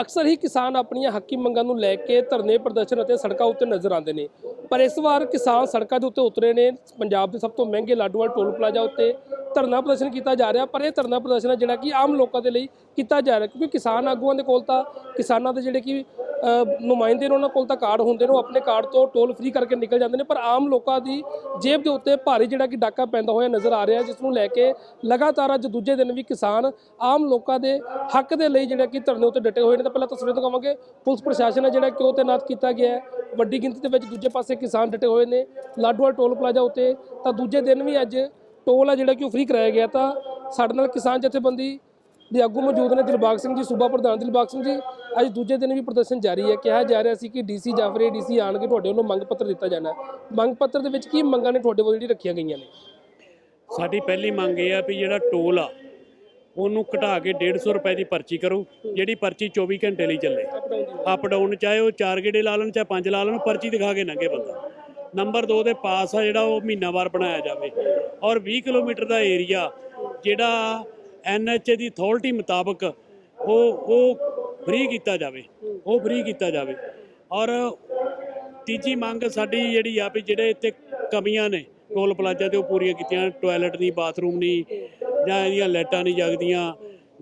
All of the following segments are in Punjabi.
ਅਕਸਰ ਹੀ ਕਿਸਾਨ ਆਪਣੀਆਂ ਹੱਕੀ ਮੰਗਾਂ ਨੂੰ ਲੈ ਕੇ ਧਰਨੇ ਪ੍ਰਦਰਸ਼ਨ ਅਤੇ ਸੜਕਾਂ ਉੱਤੇ ਨਜ਼ਰ ਆਉਂਦੇ ਨੇ। ਪਰ ਇਸ ਵਾਰ ਕਿਸਾਨ ਸੜਕਾਂ ਦੇ ਉੱਤੇ ਉਤਰੇ ਨੇ। ਪੰਜਾਬ ਦੇ ਸਭ ਤੋਂ ਮਹਿੰਗੇ ਲਾਡੋਵਾਲ ਟੋਲ ਪਲਾਜ਼ਾ ਉੱਤੇ ਧਰਨਾ ਪ੍ਰਦਰਸ਼ਨ ਕੀਤਾ ਜਾ ਰਿਹਾ, ਪਰ ਇਹ ਧਰਨਾ ਪ੍ਰਦਰਸ਼ਨ ਜਿਹੜਾ ਕਿ ਆਮ ਲੋਕਾਂ ਦੇ ਲਈ ਕੀਤਾ ਜਾ ਰਿਹਾ, ਕਿਉਂਕਿ ਕਿਸਾਨ ਆਗੂਆਂ ਦੇ ਕੋਲ ਤਾਂ ਕਿਸਾਨਾਂ ਦੇ ਜਿਹੜੇ ਕਿ ਨੁਮਾਇੰਦੇ ਨੇ ਉਹਨਾਂ ਕੋਲ ਤਾਂ ਕਾਰਡ ਹੁੰਦੇ ਨੇ, ਉਹ ਆਪਣੇ ਕਾਰਡ ਤੋਂ ਟੋਲ ਫ੍ਰੀ ਕਰਕੇ ਨਿਕਲ ਜਾਂਦੇ ਨੇ, ਪਰ ਆਮ ਲੋਕਾਂ ਦੀ ਜੇਬ ਦੇ ਉੱਤੇ ਭਾਰੀ ਜਿਹੜਾ ਕਿ ਡਾਕਾ ਪੈਂਦਾ ਹੋਇਆ ਨਜ਼ਰ ਆ ਰਿਹਾ, ਜਿਸ ਨੂੰ ਲੈ ਕੇ ਲਗਾਤਾਰ ਅੱਜ ਦੂਜੇ ਦਿਨ ਵੀ ਕਿਸਾਨ ਆਮ ਲੋਕਾਂ ਦੇ ਹੱਕ ਦੇ ਲਈ ਜਿਹੜਾ ਕਿ ਧਰਨੇ ਉੱਤੇ ਡਟੇ ਹੋਏ ਨੇ। ਤਾਂ ਪਹਿਲਾਂ ਤਸਵੀਰ ਦਿਖਾਵਾਂਗੇ। ਪੁਲਿਸ ਪ੍ਰਸ਼ਾਸਨ ਹੈ ਜਿਹੜਾ ਕਿਉਂ ਤੈਨਾਤ ਕੀਤਾ ਗਿਆ ਹੈ। ਵੱਡੀ ਗਿਣਤੀ ਦੇ ਵਿੱਚ ਦੂਜੇ ਪਾਸੇ ਕਿਸਾਨ ਡਟੇ ਹੋਏ ਨੇ। ਲਾਡੋਆ ਟੋਲ ਪਲਾਜ਼ਾ ਉੱਤੇ ਤਾਂ ਦੂਜੇ ਦਿਨ ਵੀ ਅੱਜ ਟੋਲ ਆ ਜਿਹੜਾ ਕਿ ਉਹ ਫ੍ਰੀ ਕਰਾਇਆ ਗਿਆ। ਤਾਂ ਸਾਡੇ ਨਾਲ ਕਿਸਾਨ ਜਥੇਬੰਦੀ ਦੇ ਆਗੂ ਮੌਜੂਦ ਨੇ ਦਿਲਬਾਗ ਸਿੰਘ ਜੀ, ਸੂਬਾ ਪ੍ਰਧਾਨ ਦਿਲਬਾਗ ਸਿੰਘ ਜੀ। ਅੱਜ ਦੂਜੇ ਦਿਨ ਵੀ ਪ੍ਰਦਰਸ਼ਨ ਜਾਰੀ ਹੈ। ਕਿਹਾ ਜਾ ਰਿਹਾ ਸੀ ਕਿ ਡੀਸੀ ਜਾਫਰੇ ਡੀਸੀ ਆਣਗੇ, ਤੁਹਾਡੇ ਵੱਲੋਂ ਮੰਗ ਪੱਤਰ ਦਿੱਤਾ ਜਾਣਾ। ਮੰਗ ਪੱਤਰ ਦੇ ਵਿੱਚ ਕੀ ਮੰਗਾਂ ਨੇ ਤੁਹਾਡੇ ਵੱਲੋਂ ਜਿਹੜੀ ਰੱਖੀਆਂ ਗਈਆਂ ਨੇ? ਸਾਡੀ ਪਹਿਲੀ ਮੰਗ ਇਹ ਆ ਵੀ ਜਿਹੜਾ ਟੋਲ ਆ, ਉਹਨੂੰ ਘਟਾ ਕੇ 150 ਰੁਪਏ ਦੀ ਪਰਚੀ ਕਰੋ, ਜਿਹੜੀ ਪਰਚੀ 24 ਘੰਟੇ ਲਈ ਚੱਲੇ। ਅਪ ਡਾਊਨ ਚਾਹੇ ਉਹ ਚਾਰ ਗੇੜੇ ਲਾ ਲੈਣ ਚਾਹੇ ਪੰਜ ਲਾ ਲੈਣ, ਪਰਚੀ ਦਿਖਾ ਕੇ ਲੰਘੇ ਬੰਦਾ। ਨੰਬਰ 2 ਦੇ ਪਾਸ ਆ ਜਿਹੜਾ ਉਹ ਮਹੀਨਾਵਾਰ ਬਣਾਇਆ ਜਾਵੇ। ਔਰ 20 ਕਿਲੋਮੀਟਰ ਦਾ ਏਰੀਆ, ਜਿਹੜਾ ਐਨਐਚਏ ਦੀ ਅਥਾਰਟੀ ਮੁਤਾਬਕ ਉਹ ਉਹ ਫ੍ਰੀ ਕੀਤਾ ਜਾਵੇ, ਉਹ ਫ੍ਰੀ ਕੀਤਾ ਜਾਵੇ। ਔਰ ਤੀਜੀ ਮੰਗ ਸਾਡੀ ਜਿਹੜੀ ਆ ਵੀ ਜਿਹੜੇ ਇੱਥੇ ਕਮੀਆਂ ਨੇ, ਟੋਲ ਪਲਾਜ਼ਾ ਤੇ ਉਹ ਪੂਰੀਆਂ ਕੀਤੀਆਂ ਟਾਇਲਟ ਨਹੀਂ ਬਾਥਰੂਮ ਨਹੀਂ, ਜਾਂ ਇਹਦੀਆਂ ਲਾਈਟਾਂ ਨਹੀਂ ਜਗਦੀਆਂ,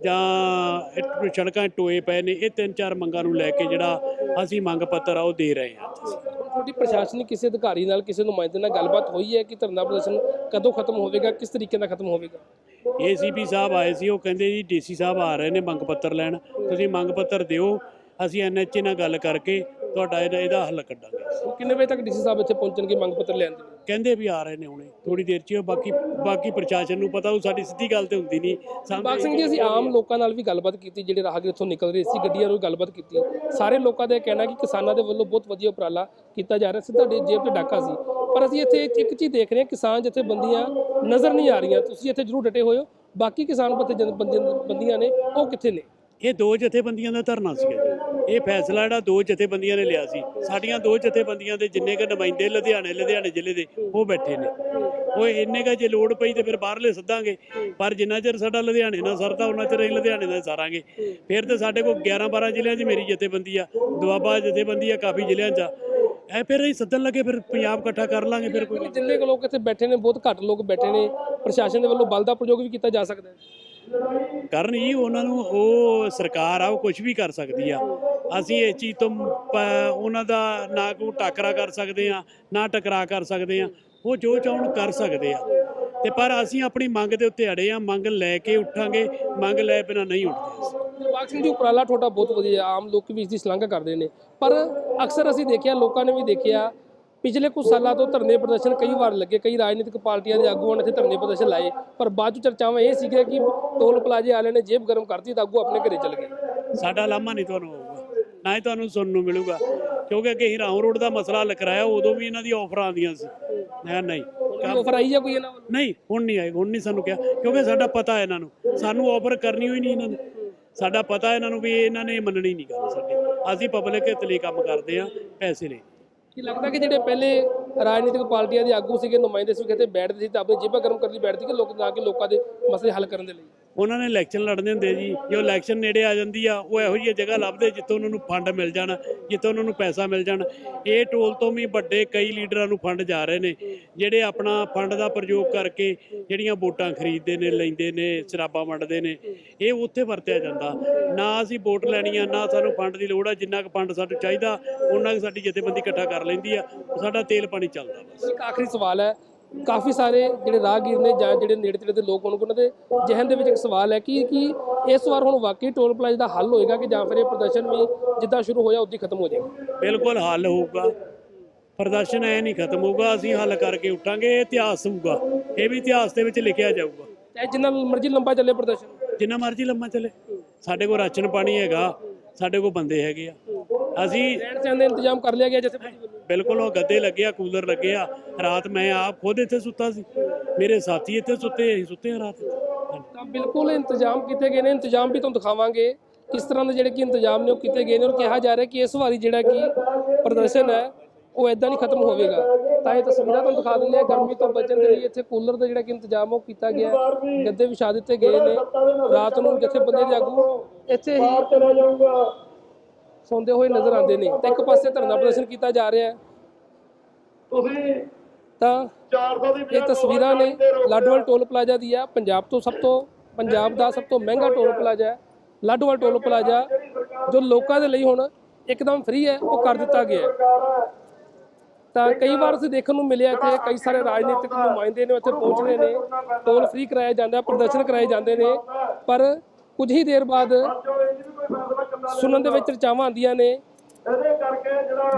ਜਾਂ ਸੜਕਾਂ ਟੋਏ ਪਏ ਨੇ, ਇਹ ਤਿੰਨ ਚਾਰ ਮੰਗਾਂ ਨੂੰ ਲੈ ਕੇ ਜਿਹੜਾ ਅਸੀਂ ਮੰਗ ਪੱਤਰ ਆ ਉਹ ਦੇ ਰਹੇ ਹਾਂ। ਤੁਹਾਡੀ ਪ੍ਰਸ਼ਾਸਨਿਕ ਕਿਸੇ ਅਧਿਕਾਰੀ ਨਾਲ, ਕਿਸੇ ਨੁਮਾਇੰਦੇ ਨਾਲ ਗੱਲਬਾਤ ਹੋਈ ਹੈ ਕਿ ਧਰਨਾ ਪ੍ਰਦਰਸ਼ਨ ਕਦੋਂ ਖਤਮ ਹੋਵੇਗਾ, ਕਿਸ ਤਰੀਕੇ ਨਾਲ ਖਤਮ ਹੋਵੇਗਾ? ਏਸੀਪੀ ਸਾਹਿਬ ਆਏ ਸੀ ਉਹ ਕਹਿੰਦੇ ਜੀ ਡੀਸੀ ਸਾਹਿਬ ਆ ਰਹੇ ਨੇ ਮੰਗ ਪੱਤਰ ਲੈਣ ਤੁਸੀਂ ਮੰਗ ਪੱਤਰ ਦਿਓ ਅਸੀਂ ਐਨਐਚਏ ਨਾਲ ਗੱਲ ਕਰਕੇ ਤੁਹਾਡਾ ਇਹਦਾ ਇਹਦਾ ਹੱਲ ਕੱਢਾਂਗੇ। ਕਿੰਨੇ ਵਜੇ ਤੱਕ ਡੀਸੀ ਸਾਹਿਬ ਇੱਥੇ ਪਹੁੰਚਣਗੇ ਮੰਗ ਪੱਤਰ ਲੈਣ ਦੇ ਲਈ? ਕਹਿੰਦੇ ਵੀ ਆ ਰਹੇ ਨੇ ਹੁਣੇ ਥੋੜੀ ਦੇਰ ਚ ਬਾਕੀ ਬਾਕੀ ਪ੍ਰਸ਼ਾਸਨ ਨੂੰ ਪਤਾ ਉਹ ਸਾਡੀ ਸਿੱਧੀ ਗੱਲ ਤੇ ਹੁੰਦੀ ਨਹੀਂ। ਬਾਗ ਸਿੰਘ ਜੀ ਅਸੀਂ ਆਮ ਲੋਕਾਂ ਨਾਲ ਵੀ ਗੱਲਬਾਤ ਕੀਤੀ ਜਿਹੜੇ ਰਾਹਗੀਰ ਇੱਥੋਂ ਨਿਕਲ ਰਹੇ ਸੀ ਗੱਡੀਆਂ ਨੂੰ ਗੱਲਬਾਤ ਕੀਤੀ। ਸਾਰੇ ਲੋਕਾਂ ਦਾ ਇਹ ਕਹਿਣਾ ਕਿ ਕਿਸਾਨਾਂ ਦੇ ਵੱਲੋਂ ਬਹੁਤ ਵਧੀਆ ਉਪਰਾਲਾ ਕੀਤਾ ਜਾ ਰਿਹਾ ਸੀ ਤੁਹਾਡੀ ਜੇਬ ਤੇ ਡਾਕਾ ਸੀ। ਪਰ ਅਸੀਂ ਇੱਥੇ ਇੱਕ ਇੱਕ ਚੀਜ਼ ਦੇਖ ਰਹੇ ਹਾਂ ਕਿਸਾਨ ਜਿੱਥੇ ਬੰਦੀਆਂ ਨਜ਼ਰ ਨਹੀਂ ਆ ਰਹੀਆਂ। ਤੁਸੀਂ ਇੱਥੇ ਜ਼ਰੂਰ ਡਟੇ ਹੋਏ ਹੋ। ਬਾਕੀ ਕਿਸਾਨ ਪੱਤੇ ਬੰਦੀਆਂ ਨੇ, ਉਹ ਕਿੱਥੇ ਨੇ? ਇਹ ਦੋ ਜਥੇਬੰਦੀਆਂ ਦਾ ਧਰਨਾ ਸੀਗਾ ਜੀ। ਇਹ ਫੈਸਲਾ ਜਿਹੜਾ ਦੋ ਜਥੇਬੰਦੀਆਂ ਨੇ ਲਿਆ ਸੀ। ਸਾਡੀਆਂ ਦੋ ਜਥੇਬੰਦੀਆਂ ਦੇ ਜਿੰਨੇ ਕ ਨੁਮਾਇੰਦੇ ਲੁਧਿਆਣੇ ਲੁਧਿਆਣੇ ਜ਼ਿਲ੍ਹੇ ਦੇ, ਉਹ ਬੈਠੇ ਨੇ। ਉਹ ਇੰਨੇ ਕਾ ਜੇ ਲੋੜ ਪਈ ਤੇ ਫਿਰ ਬਾਹਰਲੇ ਸੱਦਾਂਗੇ। ਪਰ ਜਿੰਨਾ ਚਿਰ ਸਾਡਾ ਲੁਧਿਆਣੇ ਨਾਲ ਸਰਦਾ ਉਹਨਾਂ ਚਿਰ ਅਸੀਂ ਲੁਧਿਆਣੇ ਦਾ ਸਾਰਾਂਗੇ। ਫਿਰ ਤੇ ਸਾਡੇ ਕੋਲ 11 12 ਜ਼ਿਲ੍ਹਿਆਂ 'ਚ ਮੇਰੀ ਜਥੇਬੰਦੀ ਆ। ਦੁਆਬਾ ਜਥੇਬੰਦੀ ਆ ਕਾਫੀ ਜ਼ਿਲ੍ਹਿਆਂ 'ਚ ਆ। ਐ ਫਿਰ ਅਸੀਂ ਸੱਦਣ ਲੱਗੇ ਫਿਰ ਪੰਜਾਬ ਇਕੱਠਾ ਕਰ ਲਾਂਗੇ ਫਿਰ ਕੋਈ ਜਿੰਨੇ ਕੁ ਲੋਕ ਇੱਥੇ ਬੈਠੇ ਨੇ ਬਹੁਤ ਘੱਟ ਲੋਕ ਬੈਠੇ ਨੇ ਪ੍ਰਸ਼ਾਸਨ ਦੇ ਵੱਲੋਂ ਬਲ ਦਾ ਪ੍ਰਯੋਗ ਵੀ ਕੀਤਾ ਜਾ ਸਕਦਾ ਹੈ। ਕਰਨ ਜੀ ਉਹਨਾਂ ਨੂੰ ਉਹ ਸਰਕਾਰ ਆ ਉਹ ਕੁਝ ਵੀ ਕਰ ਸਕਦੀ ਆ। ਅਸੀਂ ਇਸ ਚੀਜ਼ ਤੋਂ ਪ- ਉਹਨਾਂ ਦਾ ਨਾ ਕੋਈ ਟੱਕਰਾ ਕਰ ਸਕਦੇ ਆ ਨਾ ਟਕਰਾ ਕਰ ਸਕਦੇ ਆ। ਉਹ ਜੋ ਚਾਹਣ ਕਰ ਸਕਦੇ ਆ। ਤੇ ਪਰ ਅਸੀਂ ਆਪਣੀ ਮੰਗ ਦੇ ਉੱਤੇ ਅੜੇ ਆ ਮੰਗ ਲੈ ਕੇ ਉੱਠਾਂਗੇ ਮੰਗ ਲੈ ਬਿਨਾਂ ਨਹੀਂ ਉੱਠਦੇ ਅਸੀਂ। ਦਿਲਬਾਗ ਸਿੰਘ ਜੀ ਉਪਰਾਲਾ ਤੁਹਾਡਾ ਬਹੁਤ ਵਧੀਆ। ਆਮ ਲੋਕ ਵੀ ਇਸ ਦੀ ਸ਼ਲਾਘਾ ਕਰਦੇ ਨੇ। ਪਰ ਅਕਸਰ ਅਸੀਂ ਦੇਖਿਆ ਲੋਕਾਂ ਨੇ ਵੀ ਦੇਖਿਆ ਪਿਛਲੇ ਕੁਝ ਸਾਲਾਂ ਤੋਂ ਧਰਨੇ ਪ੍ਰਦਰਸ਼ਨ ਕਈ ਵਾਰ ਲੱਗੇ ਕਈ ਰਾਜਨੀਤਿਕ ਪਾਰਟੀਆਂ ਦੇ ਆਗੂਆਂ ਨੇ ਇੱਥੇ ਧਰਨੇ ਪ੍ਰਦਰਸ਼ਨ ਲਾਏ। ਪਰ ਬਾਅਦ ਚ ਚਰਚਾਵਾਂ ਇਹ ਸੀਗੀਆਂ ਕਿ ਟੋਲ ਪਲਾਜ਼ੇ ਵਾਲਿਆਂ ਨੇ ਜੇਬ ਗਰਮ ਕਰਤੀ ਤਾਂ ਆਗੂ ਆਪਣੇ ਘਰੇ ਚਲੇ ਗਏ। ਸਾਡਾ ਲਾਮਾ ਨਹੀਂ ਤੁਹਾਨੂੰ ਹੋਊਗਾ ਨਾ ਹੀ ਤੁਹਾਨੂੰ ਸੁਣਨ ਨੂੰ ਮਿਲੂਗਾ। ਕਿਉਂਕਿ ਅੱਗੇ ਹੀਰਾਉਂ ਰੋਡ ਦਾ ਮਸਲਾ ਹੱਲ ਕਰਾਇਆ ਉਦੋਂ ਵੀ ਇਹਨਾਂ ਦੀ ਆਫਰਾਂ ਆਉਂਦੀਆਂ ਸੀ। ਮੈਂ ਨਹੀਂ। ਕੋਈ ਆਫਰ ਆਈ ਜਾਂ ਕੋਈ ਇਹਨਾਂ ਵੱਲੋਂ? ਨਹੀਂ ਹੁਣ ਨਹੀਂ ਆਏ ਹੁਣ ਨਹੀਂ ਸਾਨੂੰ ਕਿਹਾ। ਕਿਉਂਕਿ ਸਾਡਾ ਪਤਾ ਹੈ ਇਹਨਾਂ ਨੂੰ। ਸਾਨੂੰ ਆਫਰ ਕਰਨੀ ਹੋਈ ਨਹੀਂ ਇਹਨਾਂ ਨੇ। ਸਾਡਾ ਪਤਾ ਇਹਨਾਂ ਨੂੰ ਵੀ ਇਹਨਾਂ ਨੇ ਮੰਨਣੀ ਨਹੀਂ ਗੱਲ ਸਾਡੀ। ਅਸੀਂ ਪਬਲਿਕ ਹਿੱਤ ਲਈ ਕੰਮ ਕਰਦੇ ਆ ਪੈਸੇ ਲਈ। ਕੀ ਲੱਗਦਾ ਕਿ ਜਿਹੜੇ ਪਹਿਲੇ ਰਾਜਨੀਤਿਕ ਪਾਰਟੀਆਂ ਦੇ ਆਗੂ ਸੀਗੇ, ਨੁਮਾਇੰਦੇ ਸੀ ਕਿਤੇ ਬੈਠਦੇ ਸੀ ਤਾਂ ਆਪਣੀ ਜੇਬਾਂ ਗਰਮ ਕਰਨ ਲਈ ਬੈਠਦੇ ਕਿ ਲੋਕ ਨਾ ਕਿ ਲੋਕਾਂ ਦੇ ਮਸਲੇ ਹੱਲ ਕਰਨ ਦੇ ਲਈ? ਉਹਨਾਂ ਨੇ ਇਲੈਕਸ਼ਨ ਲੜਦੇ ਹੁੰਦੇ ਜੀ। ਜੋ ਇਲੈਕਸ਼ਨ ਨੇੜੇ ਆ ਜਾਂਦੀ ਆ, ਉਹ ਇਹੋ ਜਿਹੀ ਜਗ੍ਹਾ ਲੱਭਦੇ ਜਿੱਥੋਂ ਉਹਨਾਂ ਨੂੰ ਫੰਡ ਮਿਲ ਜਾਣ, ਜਿੱਥੋਂ ਉਹਨਾਂ ਨੂੰ ਪੈਸਾ ਮਿਲ ਜਾਣ। ਇਹ ਟੋਲ ਤੋਂ ਵੀ ਵੱਡੇ ਕਈ ਲੀਡਰਾਂ ਨੂੰ ਫੰਡ ਜਾ ਰਹੇ ਨੇ, ਜਿਹੜੇ ਆਪਣਾ ਫੰਡ ਦਾ ਪ੍ਰਯੋਗ ਕਰਕੇ ਜਿਹੜੀਆਂ ਵੋਟਾਂ ਖਰੀਦਦੇ ਨੇ, ਲੈਂਦੇ ਨੇ, ਸ਼ਰਾਬਾਂ ਵੰਡਦੇ ਨੇ, ਇਹ ਉੱਥੇ ਵਰਤਿਆ ਜਾਂਦਾ। ਨਾ ਅਸੀਂ ਵੋਟ ਲੈਣੀ ਆ, ਨਾ ਸਾਨੂੰ ਫੰਡ ਦੀ ਲੋੜ ਆ, ਜਿੰਨਾ ਕੁ ਫੰਡ ਸਾਨੂੰ ਚਾਹੀਦਾ ਉਹਨਾਂ ਕੁ ਸਾਡੀ ਜਥੇਬੰਦੀ ਇਕੱਠਾ ਕਰ ਲੈਂਦੀ ਆ। ਸਾਡਾ ਤੇਲ ਪਾਣੀ ਚੱਲਦਾ ਬਸ। ਇੱਕ ਆਖਰੀ ਸਵਾਲ ਹੈ ਕਾਫੀ ਸਾਰੇ ਜਿਹੜੇ ਰਾਹਗੀਰ ਨੇ ਜਾਂ ਜਿਹੜੇ ਨੇੜੇ ਤੇੜੇ ਦੇ ਲੋਕ ਹੋਣ ਉਹਨਾਂ ਦੇ ਜਿਹਨ ਦੇ ਵਿੱਚ ਇੱਕ ਸਵਾਲ ਹੈ ਕਿ ਕਿ ਇਸ ਵਾਰ ਹੁਣ ਵਾਕਈ ਟੋਲ ਪਲਾਜ਼ਾ ਦਾ ਹੱਲ ਹੋਏਗਾ ਕਿ ਜਾਂ ਫਿਰ ਇਹ ਪ੍ਰਦਰਸ਼ਨ ਵੀ ਜਿੱਦਾਂ ਸ਼ੁਰੂ ਹੋਇਆ ਉਦੋਂ ਹੀ ਖਤਮ ਹੋ ਜਾਏਗਾ? ਬਿਲਕੁਲ ਹੱਲ ਹੋਊਗਾ। ਪ੍ਰਦਰਸ਼ਨ ਐ ਨਹੀਂ ਖਤਮ ਹੋਊਗਾ ਅਸੀਂ ਹੱਲ ਕਰਕੇ ਉੱਠਾਂਗੇ ਇਹ ਇਤਿਹਾਸ ਹੋਊਗਾ। ਇਹ ਵੀ ਇਤਿਹਾਸ ਦੇ ਵਿੱਚ ਲਿਖਿਆ ਜਾਊਗਾ। ਚਾਹੇ ਜਿੰਨਾ ਮਰਜ਼ੀ ਲੰਬਾ ਚੱਲੇ ਪ੍ਰਦਰਸ਼ਨ। ਜਿੰਨਾ ਮਰਜ਼ੀ ਲੰਮਾ ਚੱਲੇ। ਸਾਡੇ ਕੋਲ ਰਾਸ਼ਨ ਪਾਣੀ ਹੈਗਾ ਸਾਡੇ ਕੋਲ ਬੰਦੇ ਹੈਗੇ ਆ। ਅਸੀਂ ਰਹਿਣ ਸਹਿਣ ਦਾ ਇੰਤਜ਼ਾਮ ਕਰ ਲਿਆ ਗਿਆ ਜਿੱਥੇ ਬਿਲਕੁਲ ਉਹ ਗੱਦੇ ਲੱਗੇ ਆ, ਕੂਲਰ ਲੱਗੇ ਆ। ਰਾਤ ਮੈਂ ਆਪ ਖੁਦ ਇੱਥੇ ਸੁੱਤਾ ਸੀ। ਮੇਰੇ ਸਾਥੀ ਇੱਥੇ ਸੁੱਤੇ, ਅਸੀਂ ਸੁੱਤੇ ਆ ਰਾਤ ਤਾਂ ਬਿਲਕੁਲ ਇੰਤਜ਼ਾਮ ਕੀਤੇ ਗਏ ਨੇ, ਇੰਤਜ਼ਾਮ ਵੀ ਤੁਹਾਨੂੰ ਦਿਖਾਵਾਂਗੇ। ਕਿਸ ਤਰ੍ਹਾਂ ਦੇ ਜਿਹੜੇ ਕਿ ਇੰਤਜ਼ਾਮ ਨੇ ਉਹ ਕੀਤੇ ਗਏ ਨੇ ਔਰ ਕਿਹਾ ਜਾ ਰਿਹਾ ਕਿ ਇਸ ਵਾਰੀ ਜਿਹੜਾ ਕਿ ਪ੍ਰਦਰਸ਼ਨ ਹੈ, ਉਹ ਐਦਾਂ ਨਹੀਂ ਖਤਮ ਹੋਵੇਗਾ। ਤਾਂ ਇਹ ਤਸਵੀਰਾਂ ਤੁਹਾਨੂੰ ਦਿਖਾ ਦਿੰਦੇ ਆ, ਗਰਮੀ ਤੋਂ ਬਚਣ ਦੇ ਲਈ ਇੱਥੇ ਕੂਲਰ ਦਾ ਜਿਹੜਾ ਕਿ ਇੰਤਜ਼ਾਮ ਉਹ ਕੀਤਾ ਗਿਆ। ਗੱਦੇ ਵਿਛਾ ਦਿੱਤੇ ਗਏ ਨੇ। ਰਾਤ ਨੂੰ ਜਿੱਥੇ ਦੇ ਆਗੂ ਇੱਥੇ ਹੀ ਸੌਂਦੇ ਹੋਏ ਨਜ਼ਰ ਆਉਂਦੇ ਨੇ ਤੇ ਇੱਕ ਪਾਸੇ ਧਰਨਾ ਪ੍ਰਦਰਸ਼ਨ ਕੀਤਾ ਜਾ ਰਿਹਾ ਹੈ। ਤੁਸੀਂ ਤਾਂ 400 ਦੀ ਇਹ ਤਸਵੀਰਾਂ ਨੇ ਲਾਡੋਵਾਲ ਟੋਲ ਪਲਾਜ਼ਾ ਦੀ ਆ ਪੰਜਾਬ ਤੋਂ ਸਭ ਤੋਂ ਪੰਜਾਬ ਦਾ ਸਭ ਤੋਂ ਮਹਿੰਗਾ ਟੋਲ ਪਲਾਜ਼ਾ ਹੈ। ਲਾਡੋਵਾਲ ਟੋਲ ਪਲਾਜ਼ਾ ਜੋ ਲੋਕਾਂ ਦੇ ਲਈ ਹੁਣ ਇੱਕਦਮ ਫ੍ਰੀ ਹੈ ਉਹ ਕਰ ਦਿੱਤਾ ਗਿਆ ਹੈ। ਤਾਂ ਕਈ ਵਾਰ ਅਸੀਂ ਦੇਖਣ ਨੂੰ ਮਿਲਿਆ ਇੱਥੇ ਕਈ ਸਾਰੇ ਰਾਜਨੀਤਿਕ ਨੁਮਾਇੰਦੇ ਨੇ ਇੱਥੇ ਪਹੁੰਚ ਰਹੇ ਨੇ ਟੋਲ ਫ੍ਰੀ ਕਰਾਇਆ ਜਾਂਦਾ ਪ੍ਰਦਰਸ਼ਨ ਕਰਾਏ ਜਾਂਦੇ ਨੇ। ਪਰ ਕੁਝ ਹੀ ਦੇਰ ਬਾਅਦ ਸੁਣਨ ਦੇ ਵਿੱਚ ਚਰਚਾਵਾਂ ਆਉਂਦੀਆਂ ਨੇ।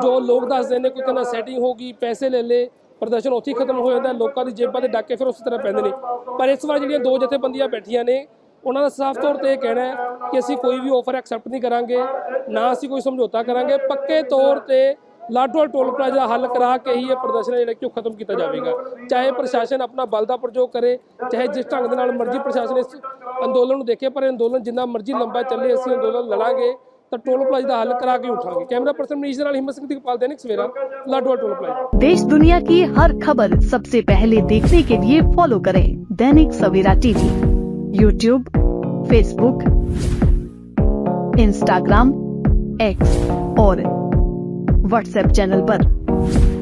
ਜੋ ਲੋਕ ਦੱਸਦੇ ਨੇ ਕੋਈ ਕਹਿੰਦਾ ਸੈਟਿੰਗ ਹੋ ਗਈ ਪੈਸੇ ਲੈ ਲੇ ਪ੍ਰਦਰਸ਼ਨ ਉੱਥੇ ਖਤਮ ਹੋ ਜਾਂਦਾ ਲੋਕਾਂ ਦੀ ਜੇਬਾਂ ਦੇ ਡਾਕੇ ਫਿਰ ਉਸੇ ਤਰ੍ਹਾਂ ਪੈਂਦੇ ਨੇ। ਪਰ ਇਸ ਵਾਰ ਜਿਹੜੀਆਂ ਦੋ ਜਥੇਬੰਦੀਆਂ ਬੈਠੀਆਂ ਨੇ ਉਹਨਾਂ ਦਾ ਸਾਫ਼ ਤੌਰ ਤੇ ਇਹ ਕਹਿਣਾ ਹੈ ਕਿ ਅਸੀਂ ਕੋਈ ਵੀ ਆਫਰ ਐਕਸੈਪਟ ਨਹੀਂ ਕਰਾਂਗੇ ਨਾ ਅਸੀਂ ਕੋਈ ਸਮਝੌਤਾ ਕਰਾਂਗੇ। ਪੱਕੇ ਤੌਰ ਤੇ ਲਾਡੋਵਾਲ ਟੋਲ ਪਲਾਜ਼ਾ ਹੱਲ ਕਰਾ ਕੇ ਹੀ ਇਹ ਪ੍ਰਦਰਸ਼ਨ ਹੈ ਜਿਹੜਾ ਕਿ ਉਹ ਖਤਮ ਕੀਤਾ ਜਾਵੇਗਾ ਚਾਹੇ ਪ੍ਰਸ਼ਾਸਨ ਆਪਣਾ ਬਲ ਦਾ ਪ੍ਰਯੋਗ ਕਰੇ ਚਾਹੇ ਜਿਸ ਢੰਗ ਦੇ ਨਾਲ ਮਰਜ਼ੀ ਪ੍ਰਸ਼ਾਸਨ ਇਸ ਅੰਦੋਲਨ ਨੂੰ ਦੇਖੇ ਪਰ ਇਹ ਅੰਦੋਲਨ ਜਿੰਨਾ ਮਰਜ਼ੀ ਲੰਬਾ ਚੱਲੇ ਅਸੀਂ ਅੰਦੋਲਨ ਲੜਾਂਗੇ ਤਾਂ ਟੋਲ ਪਲਾਜ਼ਾ ਦਾ ਹੱਲ ਕਰਾ ਕੇ ਉਠਾਂਗੇ ਕੈਮਰਾ ਪਰਸਨ ਮਨੀਸ਼ ਦੇ ਨਾਲ ਹਿੰਮਤ ਸਿੰਘ ਦੀਪਾਲ ਦੇਨਿਕ ਸਵੇਰਾ ਲਾਡੋਵਾਲ ਟੋਲ ਪਲਾਜ਼ਾ देश दुनिया की हर खबर सबसे पहले देखने के लिए फॉलो करें Dainik Savera TV YouTube Facebook Instagram X और વોટ્સએપ ચેનલ પર.